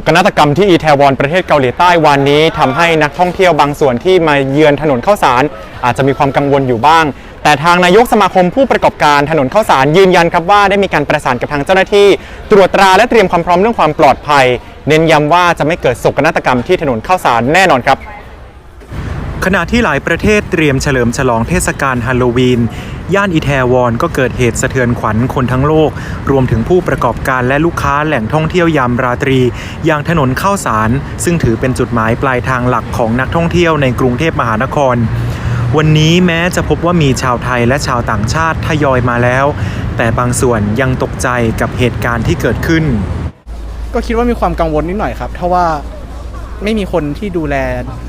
กนาฏกรรมที่อีแทวอนประเทศเกาหลีใต้วันนี้ทำให้นักท่องเที่ยวบางส่วนที่มาเยือนถนนข้าวสาร อาจจะมีความกังวลอยู่บ้าง แต่ทางนายกสมาคมผู้ประกอบการถนนข้าวสารยืนยันครับว่าได้มีการประสานกับทางเจ้าหน้าที่ ตรวจตราและเตรียมความพร้อมเรื่องความปลอดภัย เน้นย้ำว่าจะไม่เกิดโศกนาฏกรรมที่ถนนข้าวสารแน่นอนครับ ขณะที่หลายประเทศเตรียมเฉลิมฉลองเทศกาลฮาโลวีน ย่านอิแทวอนก็เกิดเหตุสะเทือนขวัญคนทั้งโลก รวมถึงผู้ประกอบการและลูกค้าแหล่งท่องเที่ยวยามราตรี อย่างถนนข้าวสาร ซึ่งถือเป็นจุดหมายปลายทางหลักของนักท่องเที่ยวในกรุงเทพมหานคร วันนี้แม้จะพบว่ามีชาวไทยและชาวต่างชาติทยอยมาแล้ว แต่บางส่วนยังตกใจกับเหตุการณ์ที่เกิดขึ้น ก็คิดว่ามีความกังวลนิดหน่อยครับเพราะว่า ไม่มีคนที่ดูแล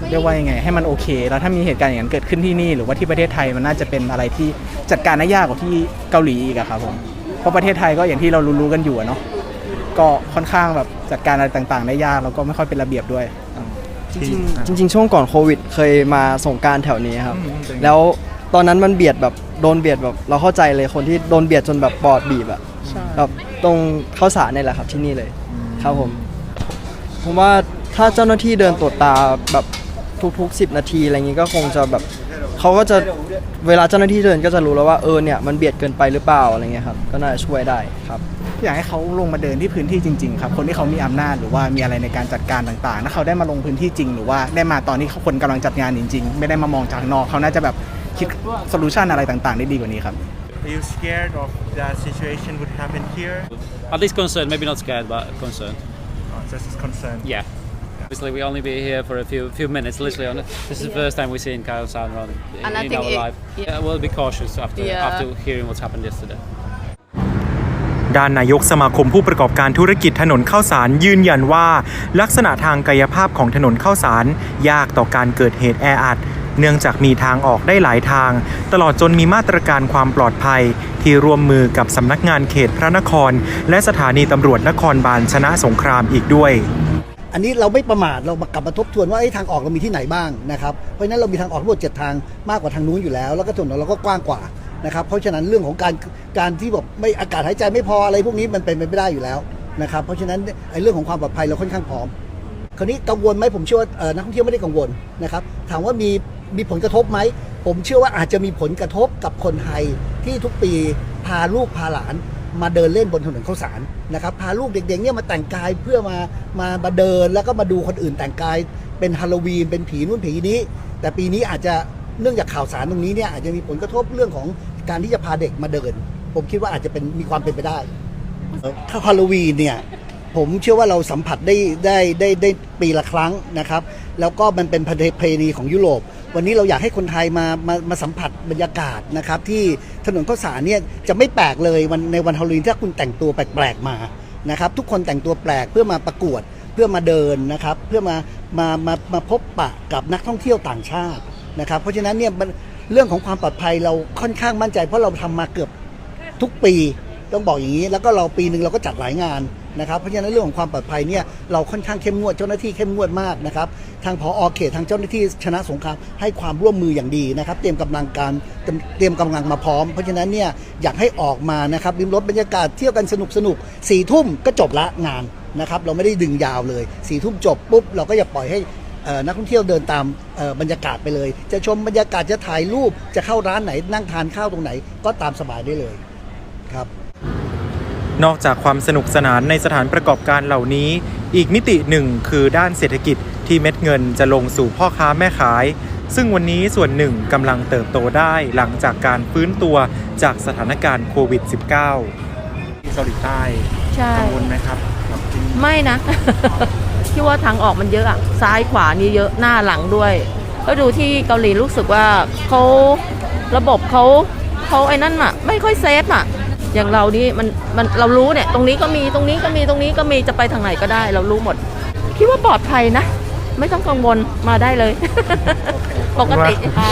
เรียกว่ายังไง ให้มันโอเค แล้วถ้ามีเหตุการณ์อย่างนั้นเกิดขึ้นที่นี่ หรือว่าที่ประเทศไทยมันน่าจะเป็นอะไรที่จัดการได้ยากกว่าที่เกาหลีอีกอะครับผมเพราะประเทศไทยก็อย่างที่เรารู้ๆกันอยู่อะเนาะก็ค่อนข้างแบบจัดการอะไรต่างๆ ได้ยากแล้วก็ไม่ค่อยเป็นระเบียบด้วยอืม จริงๆจริง ๆ ช่วงก่อนโควิด เคยมาส่งกรารแถวนี้ครับ อืมเป็นไงแล้วตอนนั้นมันเบียดแบบโดนเบียดแบบเราเข้าใจเลยคนที่โดนเบียดจนแบบปอดบีบอะใช่แบบตรงเข้าสารนี่แหละครับที่นี่เลยครับผมผมว่า ถ้าเจ้าหน้าที่เดินตรวจตาแบบทุกๆ 10 นาทีอะไรอย่างงี้ก็คงจะแบบเขาก็จะเวลาเจ้าหน้าที่เดินก็จะรู้แล้วว่าเออเนี่ยมันเบียดเกินไปหรือเปล่าอะไรเงี้ยครับก็น่าจะช่วยได้ครับ อยากให้เขาลงมาเดินที่พื้นที่จริงๆครับคนที่เขามีอำนาจหรือว่ามีอะไรในการจัดการต่างๆถ้าเขาได้มาลงพื้นที่จริง หรือว่าได้มาตอนที่เขาคนกำลังจัดงานจริง ๆ ไม่ได้มามองจากข้างนอกเขาน่าจะแบบคิดโซลูชันอะไรต่างๆ ได้ดีกว่านี้ครับ Are you scared of that situation would happen here? At least concerned, maybe not scared, but concerned. Oh, just as concerned. Yeah. Obviously, we only be here for a few few minutes, literally. On it. This is the first time we've seen Kyle San run in, And I in think our it- life. yeah. Yeah, we'll be cautious after Yeah. after hearing what's happened yesterday. ด้านนายกสมาคมผู้ประกอบการธุรกิจถนนข้าวสารยืนยันว่า ลักษณะทางกายภาพของถนนข้าวสารยากต่อการเกิดเหตุแออัดเนื่องจากมีทางออกได้หลายทาง ตลอดจนมีมาตรการความปลอดภัย ที่ร่วมมือกับสำนักงานเขตพระนคร และสถานีตำรวจนครบาลชนะสงครามอีกด้วย อันนี้เราไม่ประมาทเรามากลับมาทบทวนว่าเอ้ทางออกเรามีที่ไหนบ้างนะครับเพราะฉะนั้นเรามีทางออกทั้งหมดเจ็ดทางมากกว่าทางนู้นอยู่แล้ว แล้วก็ถนนเราก็กว้างกว่านะครับเพราะฉะนั้นเรื่องของการการที่แบบไม่อากาศหายใจไม่พออะไรพวกนี้มันเป็นไปไม่ได้อยู่แล้วนะครับเพราะฉะนั้นไอ้เรื่องของความปลอดภัยเราค่อนข้างพร้อม คราวนี้กังวลไหมผมเชื่อว่านักท่องเที่ยวไม่ได้กังวลนะครับถามว่ามีมีผลกระทบไหมผมเชื่อว่าอาจจะมีผลกระทบกับคนไทยที่ทุกปีพาลูกพาหลาน มาเดินเล่นบนถนนข้าวสารนะครับพาลูกเด็กๆเนี่ยมาแต่งกายเพื่อมามามาเดินแล้วก็มาดูคนอื่นแต่งกายเป็นฮาโลวีนเป็นผีนู่นผีนี้ แต่ปีนี้อาจจะเนื่องจากข่าวสารตรงนี้เนี่ยอาจจะมีผลกระทบเรื่องของการที่จะพาเด็กมาเดิน ผมคิดว่าอาจจะเป็นมีความเป็นไปได้ถ้าฮาโลวีนเนี่ยผมเชื่อว่าเราสัมผัสได้ได้ได้ได้ปีละครั้งนะครับ แล้วก็มันเป็นประเพณีของยุโรป วันนี้เราอยากให้คนไทยมามามาสัมผัสบรรยากาศนะครับ ที่ถนนข้าวสารเนี่ยจะไม่แปลกเลยวันในวันฮาโลวีนถ้าคุณแต่งตัวแปลกๆมานะครับ ทุกคนแต่งตัวแปลกเพื่อมาประกวดเพื่อมาเดินนะครับ เพื่อมามามามาพบปะกับนักท่องเที่ยวต่างชาตินะครับ เพราะฉะนั้นเนี่ยมันเรื่องของความปลอดภัยเราค่อนข้างมั่นใจ เพราะเราทำมาเกือบทุกปี ต้องบอกอย่างนี้ แล้วก็เราปีหนึ่งเราก็จัดหลายงานนะครับ เพราะฉะนั้นเรื่องของความปลอดภัยเนี่ยเราค่อนข้างเข้มงวดเจ้าหน้าที่เข้มงวดมากนะครับ ทางผออเขตทางเจ้าหน้าที่ชนะสงครามให้ความร่วมมืออย่างดีนะครับ เตรียมกำลังการเตรียมเตรียมกำลังมาพร้อม เพราะฉะนั้นเนี่ยอยากให้ออกมานะครับริมรถบรรยากาศเที่ยวกันสนุกสนุกสี่ทุ่มก็จบละงานนะครับเราไม่ได้ดึงยาวเลยสี่ทุ่มจบปุ๊บเราก็อย่าปล่อยให้นักท่องเที่ยวเดินตามบรรยากาศไปเลย จะชมบรรยากาศจะถ่ายรูปจะเข้าร้านไหนนั่งทานข้าวตรงไหนก็ตามสบายได้เลยครับ นอกจากความสนุกสนานในสถานประกอบการเหล่านี้ อีกมิติหนึ่งคือด้านเศรษฐกิจที่เม็ดเงินจะลงสู่พ่อค้าแม่ขาย ซึ่งวันนี้ส่วนหนึ่งกำลังเติบโตได้หลังจากการฟื้นตัวจากสถานการณ์โควิด -19 ที่เกาหลีใต้ใช่กังวลไหมครับกับที่ไม่นะที่ว่าทางออกมันเยอะอะซ้ายขวานี่เยอะหน้าหลังด้วย ก็ดูที่เกาหลีรู้สึกว่าเขาระบบเขาเขาไอ้นั่นอะไม่ค่อยเซฟอะ อย่างเรานี่มันมันเรารู้เนี่ยตรงนี้ก็มีตรงนี้ก็มีตรงนี้ก็มีจะไปทางไหนก็ได้ เรารู้หมด คิดว่าปลอดภัยนะ ไม่ต้องกังวลมาได้เลย ปกติค่ะ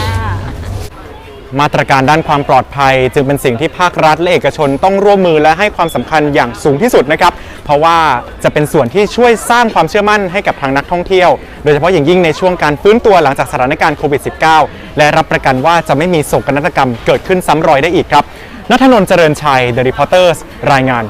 มาตรการด้านความปลอดภัย จึงเป็นสิ่งที่ภาครัฐและเอกชนต้องร่วมมือและให้ความสำคัญอย่างสูงที่สุดนะครับ เพราะว่าจะเป็นส่วนที่ช่วยสร้างความเชื่อมั่นให้กับทางนักท่องเที่ยว โดยเฉพาะอย่างยิ่งในช่วงการฟื้นตัวหลังจากสถานการณ์โควิด -19 และรับประกันว่าจะไม่มีโศกนาฏกรรมเกิดขึ้นซ้ำรอยได้อีกครับ นัทนนท์เจริญชัย The Reporters รายงาน